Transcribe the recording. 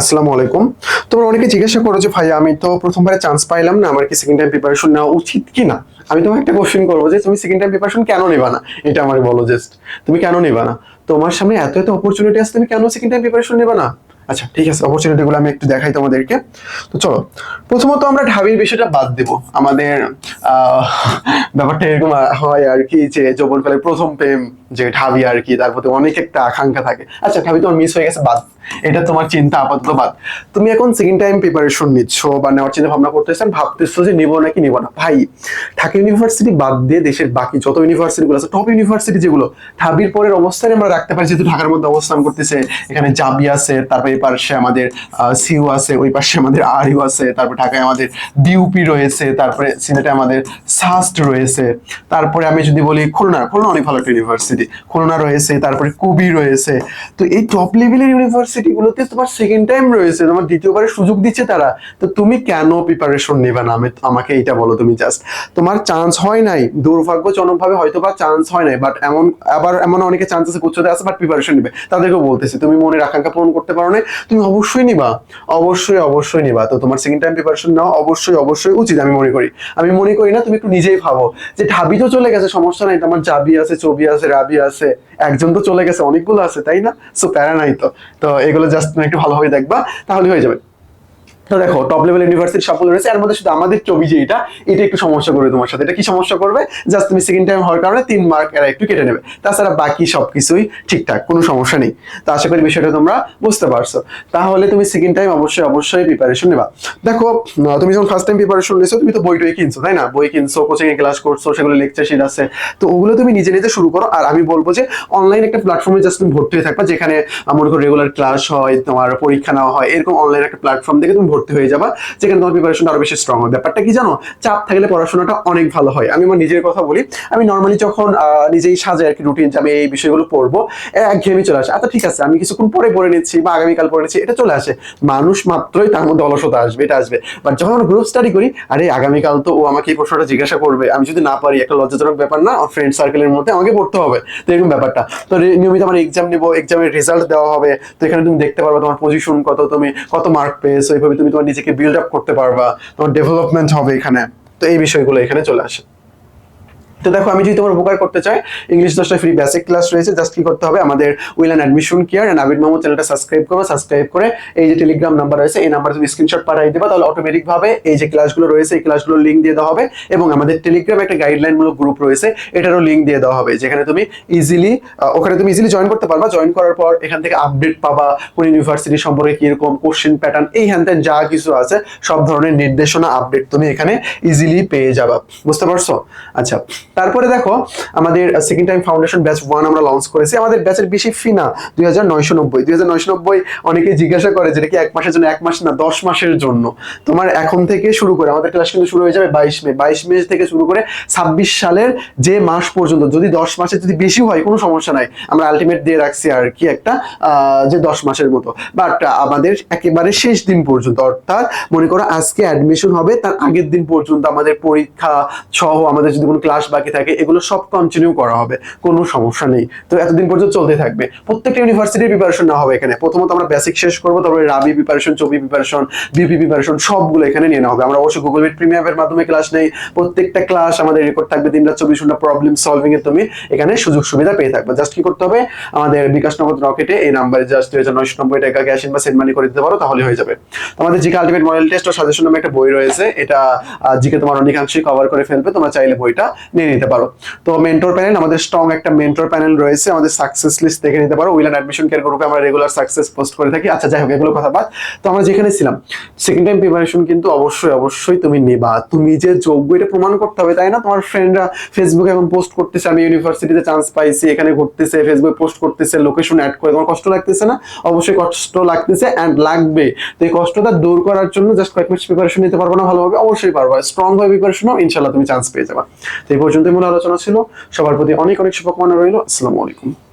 আসসালামু আলাইকুম। তোমরা অনেকে জিজ্ঞাসা করো যে ভাই আমি তো প্রথমবারে চান্স পাইলাম না, আমার কি সেকেন্ড টাইম প্রিপারেশন নেওয়া উচিত কি না আমি তোমাকে একটা কোশ্চেন করব যে, তুমি সেকেন্ড টাইম প্রিপারেশন কেন নেবা না? এটা আমার বলো জাস্ট তুমি কেন নেবা না? তোমার সামনে এত এত অপরচুনিটি আছে, তুমি কেন সেকেন্ড টাইম প্রিপারেশন নেবা না? আচ্ছা ঠিক আছে অপরচুনিটি গুলো আমি একটু দেখাই তোমাদেরকে। তো চলো, প্রথমত আমরা ঢাবির বিষয়টা বাদ দেব। আমাদের ব্যাপারটা এরকম হয় আর কি যে যৌবনকালে প্রথম প্রেম যে ঢাবি আর কি, তার প্রতি অনেক একটা আকাঙ্ক্ষা থাকে। আচ্ছা ঢাবি তোমার মিস হয়ে গেছে, বাদ এটা তোমার চিন্তা আপাতত বাদ তুমি এখন সেকেন্ড টাইম প্রিপারেশন নিচ্ছ বা নেওয়ার চিন্তা ভাবনা করতেছেন, ভাবতেছো যে নিবো নাকি নিবো না। ভাই ঢাকা ইউনিভার্সিটি বাদ দিয়ে দেশের বাকি যত ইউনিভার্সিটি গুলো আছে টপ ইউনিভার্সিটি যেগুলো, ঢাবির পরের অবস্থানে আমরা রাখতে পারি, যেহেতু ঢাকার মধ্যে অবস্থান করতেছে। এখানে জাবি আছে, তারপরে এই পাশে আমাদের সিউ আছে, ওই পাশে আমাদের আর ইউ আছে, তারপর ঢাকায় আমাদের বিউপি রয়েছে, তারপরে সিলেটে আমাদের সাস্ট রয়েছে। তারপরে আমি যদি বলি খুলনা খুলনা অনেক ভালো একটা ইউনিভার্সিটি খুলনা রয়েছে, তারপরে কুবি রয়েছে। তো এই টপ লেভেলের ইউনিভার্সিটি গুলোতে তোমার সেকেন্ড টাইম রয়েছে, তোমার দ্বিতীয়বারের সুযোগ দিচ্ছে তারা। তো তুমি কেন প্রিপারেশন নেবে না? আমি আমাকে এটা বলো তুমি জাস্ট তোমার চান্স হয় নাই দুর্ভাগ্যজনক ভাবে হয়তো বা চান্স হয় নাই বাট এমন আবার এমন অনেকে চান্স আছে উচ্চতে আছে বাট প্রিপারেশন নেবে। তাদেরকেও বলতেছি, তুমি মনের আকাঙ্ক্ষা পূরণ করতে পারো না তুমি অবশ্যই নিবা। অবশ্যই অবশ্যই নিবা। তো তোমার সেকেন্ড টাইম প্রিপারেশন নেওয়া অবশ্যই অবশ্যই উচিত, আমি মনে করি। আমি মনে করি না, তুমি একটু নিজেই ভাবো যে ঢাবি তো চলে গেছে, সমস্যা নাই, তোমার জাবি আছে ছবি আছে, রাবি আছে, একজন তো চলে গেছে, অনেকগুলো আছে, তাই না? সো প্যারা নাই তো। তো এগুলো জাস্ট একটু ভালোভাবে দেখবা তাহলে হয়ে যাবে। তো দেখো টপ লেভেল ইউনিভার্সিটি সফল রয়েছে। এর মধ্যে শুধু আমাদের ছবি যে এটা এটা একটু সমস্যা করবে তোমার সাথে। এটা কি সমস্যা করবে? জাস্ট তুমি সেকেন্ড টাইম হওয়ার কারণে তিন মার্ক এরা একটু কেটে নেবে। তাছাড়া বাকি সবকিছুই ঠিকঠাক কোনো সমস্যা নেই। তো আশা করি বিষয়টা তোমরা বুঝতে পারছ। তাহলে তুমি সেকেন্ড টাইম অবশ্যই অবশ্যই প্রিপারেশন নেবা। দেখো তুমি যখন ফার্স্ট টাইম প্রিপারেশন নিছো তুমি তো বই টই কিনছো তাই না? বই কিনছো কোচিং এ ক্লাস করছ সেগুলো লেকচার শিট আছে। তো ওগুলো তুমি নিজে নিজে শুরু করো। আর আমি বলব যে অনলাইন একটা প্ল্যাটফর্মে জাস্ট তুমি ভর্তি হয়ে থাকবা যেখানে মনে করো রেগুলার ক্লাস হয় তোমার পরীক্ষা নেওয়া হয় এরকম অনলাইন একটা প্ল্যাটফর্ম থেকে তুমি ভর্তি হয়ে যাবা, যেখানে তোমার প্রিপারেশন আরও বেশি স্ট্রং হবে। ব্যাপারটা কি জানো? চাপ থাকলে পড়াশোনাটা অনেক ভালো হয়। আমি আমার নিজের কথা বলি, আমি নর্মালি যখন নিজেই সাজাই আর কি রুটিন যে আমি এই বিষয়গুলো পড়ব একঘেয়েমি চলে আসে। আচ্ছা ঠিক আছে, আমি কিছুক্ষণ পরে পড়ে নিচ্ছি বা আগামীকাল পড়ে নিচ্ছি, এটা চলে আসে। মানুষ মাত্রই তার মধ্যে অলসতা আসবে, এটা আসবে। বাট যখন আমরা গ্রুপ স্টাডি করি, আরে আগামীকাল তো ও আমাকে এই প্রশ্নটা জিজ্ঞাসা করবে। আমি যদি না পারি, একটা লজ্জাজনক ব্যাপার না ফ্রেন্ড সার্কেলের মধ্যে আমাকে পড়তে হবে। তো এরকম ব্যাপারটা। তো নিয়মিত আমার এক্সাম নিবো এক্সামের রেজাল্ট দেওয়া হবে। তো এখানে তুমি দেখতে পারবে তোমার পজিশন কত, তুমি কত মার্ক পেয়েছ, এইভাবে তুমি তোমার নিজেকে বিল্ড আপ করতে পারবা, তোমার ডেভেলপমেন্ট হবে এখানে। তো এই বিষয়গুলো এখানে চলে আসে। তো দেখো, আমি যদি তোমার উপকার করতে চাই ইংলিশ দশটা ফ্রি বেসিক ক্লাস রয়েছে জাস্ট কি করতে হবে? আমাদের will and admission care and Abir Mahmud চ্যানেলটা সাবস্ক্রাইব করবে সাবস্ক্রাইব করে এই যে টেলিগ্রাম নাম্বার রয়েছে, এই নাম্বারে তুমি স্ক্রিনশট পাঠিয়ে দেবা, তাহলে অটোমেটিক ভাবে এই যে ক্লাসগুলো রয়েছে, এই ক্লাসগুলোর লিঙ্ক দিয়ে দেওয়া হবে, এবং আমাদের টেলিগ্রাম একটা গাইডলাইন মূলক গ্রুপ রয়েছে, এটারও লিঙ্ক দিয়ে দেওয়া হবে, যেখানে তুমি ইজিলি ওখানে তুমি ইজিলি জয়েন করতে পারবা। জয়েন করার পর এখান থেকে আপডেট পাবা, কোন ইউনিভার্সিটি সম্পর্কে কীরকম কোশ্চেন প্যাটার্ন এই হ্যান যা কিছু আছে, সব ধরনের নির্দেশনা আপডেট তুমি এখানে ইজিলি পেয়ে যাবা। বুঝতে পারছ? আচ্ছা। তারপরে দেখো, আমাদের second time foundation batch one আমরা লঞ্চ করেছি। আমাদের ব্যাচের বেশি ফি না, দুই হাজার নয়শো নব্বই। দুই হাজার নয়শো নব্বই অনেকে জিজ্ঞাসা করে যেটা কি এক মাসের জন্য, এক মাস না, দশ মাসের জন্য। তোমার এখন থেকে শুরু করে, আমাদের ক্লাস কিন্তু শুরু হয়ে যাবে বাইশ মে। বাইশ মে থেকে শুরু করে ছাব্বিশ সালের যে মাস পর্যন্ত, যদি দশ মাসের যদি বেশি হয়, কোনো সমস্যা নাই। আমরা আলটিমেট দিয়ে রাখছি আর কি একটা যে দশ মাসের মতো। বাট আমাদের একেবারে শেষ দিন পর্যন্ত, অর্থাৎ মনে করো আজকে অ্যাডমিশন হবে, তার আগের দিন পর্যন্ত আমাদের পরীক্ষা সহ আমাদের যদি কোনো ক্লাস বাকি থাকে এগুলো সব কন্টিনিউ করা হবে, কোনো সমস্যা নেই। তো এতদিন পর্যন্ত চলতে থাকবে। প্রত্যেকটা ইউনিভার্সিটির প্রিপারেশন না হবে এখানে। প্রথমত আমরা বেসিক শেষ করব, তারপরে রাবি প্রিপারেশন চবি প্রিপারেশন বিপি প্রিপারেশন সবগুলো এখানে নিয়ে নেওয়া হবে। আমরা অবশ্যই গুগল মিট প্রিমিয়ামের মাধ্যমে ক্লাস নেই। প্রত্যেকটা ক্লাস আমাদের রেকর্ড থাকবে দিন রাত চব্বিশ ঘণ্টা প্রবলেম সলভিং এ তুমি এখানে সুযোগ সুবিধা পেয়ে থাকবে। জাস্ট কি করতে হবে? আমাদের বিকাশ নগদ রকেটে এই নাম্বারে জাস্ট দুই হাজার নয়শো নব্বই টাকা ক্যাশ ইন বা সেন্ড মানি করে দিতে পারো, তাহলে হয়ে যাবে। আমাদের জিকে আলটিমেট মডেল টেস্ট ও সাজেশন নামে একটা বই রয়েছে। এটা জিকে তোমার অনেকাংশই কভার করে ফেলবে। তোমরা চাইলে বইটা নিয়ে নিতে পারো। তো মেন্টর প্যানেল আমাদের স্ট্রং একটা মেন্টর প্যানেল রয়েছে, আমাদের সাকসেস লিস্ট দেখে নিতে পারো। উইল অ্যাডমিশন কেয়ার গ্রুপে আমরা রেগুলার সাকসেস পোস্ট করে থাকি। আচ্ছা যাই হোক, এগুলো কথা বাদ। তো আমরা যেখানে ছিলাম সেকেন্ড টাইম প্রিপারেশন কিন্তু অবশ্যই অবশ্যই তুমি নেবা। তুমি যে যোগ্য, এটা প্রমাণ করতে হবে, তাই না? তোমার ফ্রেন্ডরা ফেসবুকে এখন পোস্ট করতেছে, আমি ইউনিভার্সিটিতে চান্স পাইছি, এখানে ঘুরতেছে ফেসবুকে পোস্ট করতেছে লোকেশন অ্যাড করে, তোমার কষ্ট লাগতেছে না? অবশ্যই কষ্ট লাগতেছে অ্যান্ড লাগবে। তো এই কষ্টটা দূর করার জন্য জাস্ট কয়েক মাস প্রিপারেশন নিতে পারব না ভালোভাবে, অবশ্যই পারবা। স্ট্রং ভাবে প্রিপারেশন ইনশাল্লাহ তুমি চান্স পেয়ে যাবা। তো এই পর্যন্তই মূল আলোচনা ছিল সবার প্রতি অনেক অনেক শুভকামনা রইল আসসালামু আলাইকুম